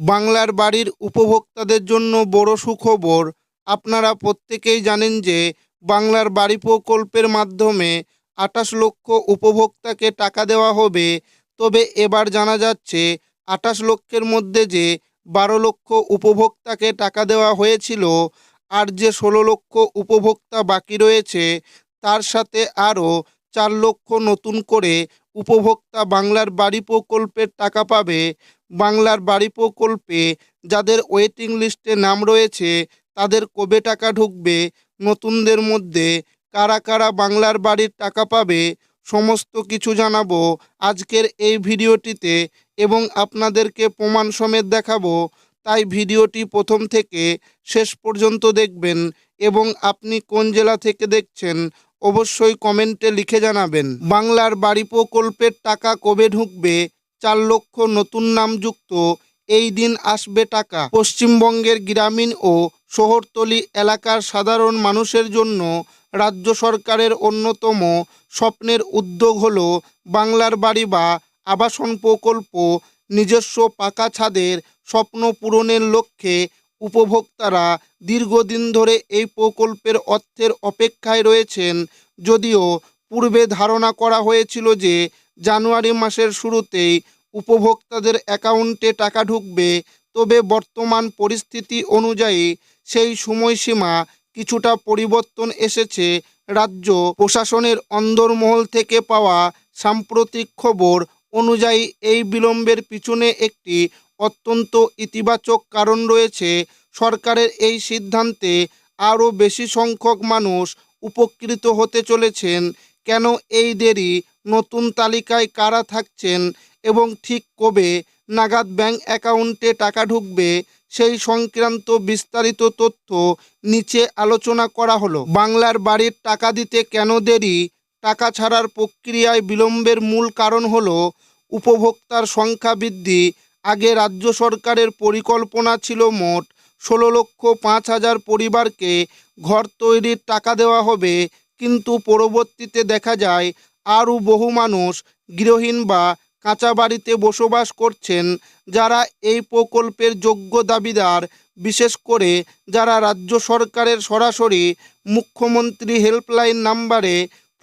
বাংলার বাড়ির উপভোক্তাদের জন্য বড় সুখবর, আপনারা প্রত্যেকেই জানেন যে বাংলার বাড়ি প্রকল্পের মাধ্যমে আঠাশ লক্ষ উপভোক্তাকে টাকা দেওয়া হবে। তবে এবার জানা যাচ্ছে, আঠাশ লক্ষের মধ্যে যে বারো লক্ষ উপভোক্তাকে টাকা দেওয়া হয়েছিল আর যে ষোলো লক্ষ উপভোক্তা বাকি রয়েছে, তার সাথে আরও চার লক্ষ নতুন করে উপভোক্তা বাংলার বাড়ি প্রকল্পের টাকা পাবে। বাংলার বাড়ি প্রকল্পে যাদের ওয়েটিং লিস্টে নাম রয়েছে, তাদের কবে টাকা ঢুকবে, নতুনদের মধ্যে কারা কারা বাংলার বাড়ির টাকা পাবে, সমস্ত কিছু জানাব আজকের এই ভিডিওটিতে এবং আপনাদেরকে প্রমাণ সমেত দেখাবো। তাই ভিডিওটি প্রথম থেকে শেষ পর্যন্ত দেখবেন এবং আপনি কোন জেলা থেকে দেখছেন অবশ্যই কমেন্টে লিখে জানাবেন। বাংলার বাড়ি প্রকল্পের টাকা কবে ঢুকবে চার লক্ষ নতুন নামযুক্ত। এই দিন আসবে টাকা। পশ্চিমবঙ্গের গ্রামীণ ও শহরতলি এলাকার সাধারণ মানুষের জন্য রাজ্য সরকারের অন্যতম স্বপ্নের উদ্যোগ হল বাংলার বাড়ি বা আবাসন প্রকল্প। নিজস্ব পাকা ছাদের স্বপ্ন পূরণের লক্ষ্যে উপভোক্তারা দীর্ঘদিন ধরে এই প্রকল্পের অর্থের অপেক্ষায় রয়েছেন। যদিও পূর্বে ধারণা করা হয়েছিল যে জানুয়ারি মাসের শুরুতেই উপভোক্তাদের অ্যাকাউন্টে টাকা ঢুকবে, তবে বর্তমান পরিস্থিতি অনুযায়ী সেই সময়সীমা কিছুটা পরিবর্তন এসেছে রাজ্য প্রশাসনের অন্দরমহল থেকে পাওয়া সাম্প্রতিক খবর অনুযায়ী এই বিলম্বের পিছনে একটি অত্যন্ত ইতিবাচক কারণ রয়েছে। সরকারের এই সিদ্ধান্তে আরও বেশি সংখ্যক মানুষ উপকৃত হতে চলেছেন। কেন এই দেরি? নতুন তালিকায় কারা থাকছেন এবং ঠিক কবে নাগাদ ব্যাংক অ্যাকাউন্টে টাকা ঢুকবে সেই সংক্রান্ত বিস্তারিত তথ্য নিচে আলোচনা করা হলো। বাংলার বাড়ির টাকা দিতে কেন দেরি, টাকা ছাড়ার প্রক্রিয়ায় বিলম্বের মূল কারণ হল উপভোক্তার সংখ্যা বৃদ্ধি। আগে রাজ্য সরকারের পরিকল্পনা ছিল মোট ষোলো লক্ষ পাঁচ হাজার পরিবারকে ঘর তৈরির টাকা দেওয়া হবে, কিন্তু পরবর্তীতে দেখা যায় আরও বহু মানুষ গৃহহীন বা কাঁচা বাড়িতে বসবাস করছেন, যারা এই প্রকল্পের যোগ্য দাবিদার, বিশেষ করে যারা রাজ্য সরকারের সরাসরি মুখ্যমন্ত্রী হেল্পলাইন নাম্বারে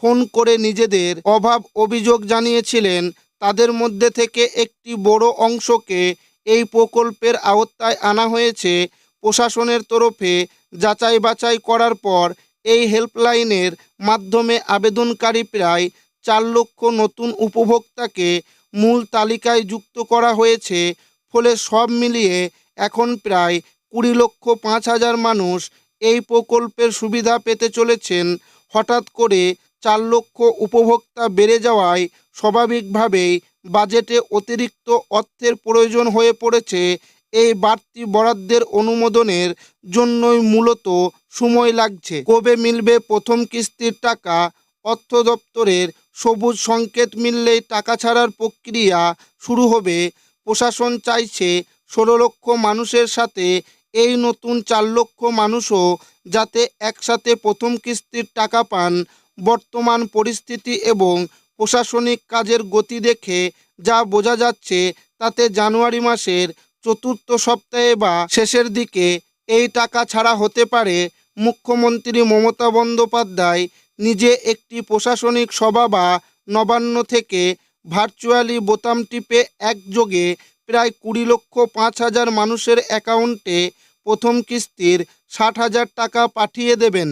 ফোন করে নিজেদের অভাব অভিযোগ জানিয়েছিলেন, তাদের মধ্যে থেকে একটি বড় অংশকে এই প্রকল্পের আওতায় আনা হয়েছে প্রশাসনের তরফে যাচাই বাছাই করার পর এই হেল্পলাইনের মাধ্যমে আবেদনকারী প্রায় চার লক্ষ নতুন উপভোক্তাকে মূল তালিকায় যুক্ত করা হয়েছে, ফলে সব মিলিয়ে এখন প্রায় কুড়ি লক্ষ পাঁচ হাজার মানুষ এই প্রকল্পের সুবিধা পেতে চলেছেন। হঠাৎ করে চার লক্ষ উপভোক্তা বেড়ে যাওয়ায় স্বাভাবিকভাবেই বাজেটে অতিরিক্ত অর্থের প্রয়োজন হয়ে পড়েছে। এই বাড়তি বরাদ্দের অনুমোদনের জন্যই মূলত সময় লাগছে। কবে মিলবে প্রথম কিস্তির টাকা অর্থ দপ্তরের সবুজ সংকেত মিললেই টাকা ছাড়ার প্রক্রিয়া শুরু হবে। প্রশাসন চাইছে ষোলো লক্ষ মানুষের সাথে এই নতুন চার লক্ষ মানুষও যাতে একসাথে প্রথম কিস্তির টাকা পান। বর্তমান পরিস্থিতি এবং প্রশাসনিক কাজের গতি দেখে যা বোঝা যাচ্ছে তাতে জানুয়ারি মাসের চতুর্থ সপ্তাহে বা শেষের দিকে এই টাকা ছাড়া হতে পারে। মুখ্যমন্ত্রী মমতা বন্দ্যোপাধ্যায় নিজে একটি প্রশাসনিক সভা বা নবান্ন থেকে ভার্চুয়ালি বোতাম টিপে একযোগে প্রায় কুড়ি লক্ষ পাঁচ হাজার মানুষের অ্যাকাউন্টে প্রথম কিস্তির ষাট হাজার টাকা পাঠিয়ে দেবেন।